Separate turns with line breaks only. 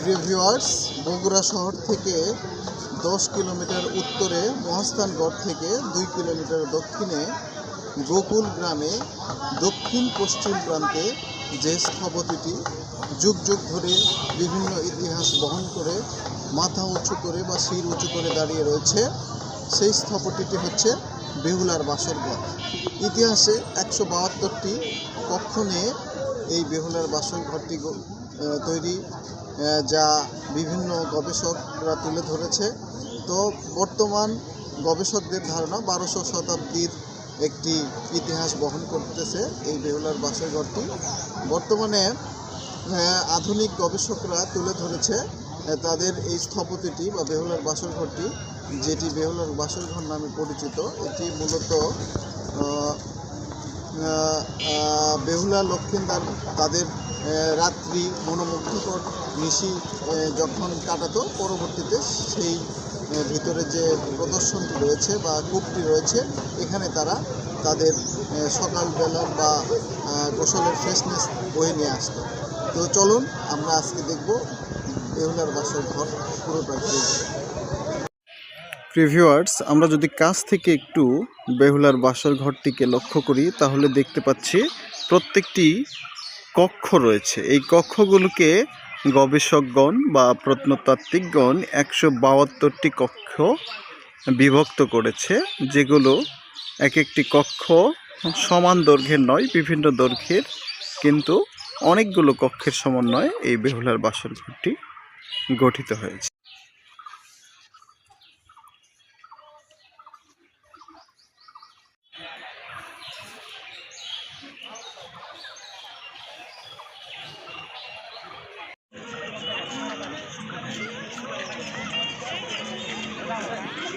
প্রিয় ভিউয়ার্স বগুড়া শহর থেকে দশ কিলোমিটার উত্তরে মহাস্থানগড় থেকে দুই কিলোমিটার দক্ষিণে গোকুল গ্রামে দক্ষিণ পশ্চিম প্রান্তে যে স্থপতিটি যুগ যুগ ধরে বিভিন্ন ইতিহাস বহন করে মাথা উঁচু করে বা শির উঁচু করে দাঁড়িয়ে রয়েছে, সেই স্থপতিটি হচ্ছে বেহুলার বাসরঘর ইতিহাসে একশো বাহাত্তরটি কক্ষ নিয়ে এই বেহুলার বাসর ঘরটি তৈরি যা বিভিন্ন গবেষকরা তুলে ধরেছে। তো বর্তমান গবেষকদের ধারণা বারোশো শতাব্দীর একটি ইতিহাস বহন করতেছে এই বেহুলার বাসর ঘরটি। বর্তমানে আধুনিক গবেষকরা তুলে ধরেছে তাদের এই স্থপতিটি বা বেহুলার বাসর ঘরটি, যেটি বেহুলার বাসর ঘর নামে পরিচিত। এটি মূলত বেহুলা লক্ষ্মীন্দার তাদের রাত্রি মনোমুগ্ধকর আহ, যখন কাটাতো পরবর্তীতে সেই ভিতরে যে প্রদর্শনটি রয়েছে বা কূপটি রয়েছে এখানে তারা তাদের সকালবেলা বা গোসলের ফ্রেশনেস বয়ে নিয়ে আসতো। তো চলুন আমরা আজকে দেখব বেহুলার বাসর ঘর পুরোটা ঘুরে প্রিভিউয়ার্স আমরা যদি কাছ থেকে একটু বেহুলার বাসর ঘরটিকে লক্ষ্য করি, তাহলে দেখতে পাচ্ছি প্রত্যেকটি কক্ষ রয়েছে। এই কক্ষগুলোকে গবেষকগণ বা প্রত্নতাত্ত্বিকগণ একশো বাহাত্তরটি কক্ষ বিভক্ত করেছে, যেগুলো এক একটি কক্ষ সমান দৈর্ঘ্যের নয়, বিভিন্ন দৈর্ঘ্যের, কিন্তু অনেকগুলো কক্ষের সমন্বয়ে এই বেহুলার বাসর ঘরটি গঠিত হয়েছে। Thank you.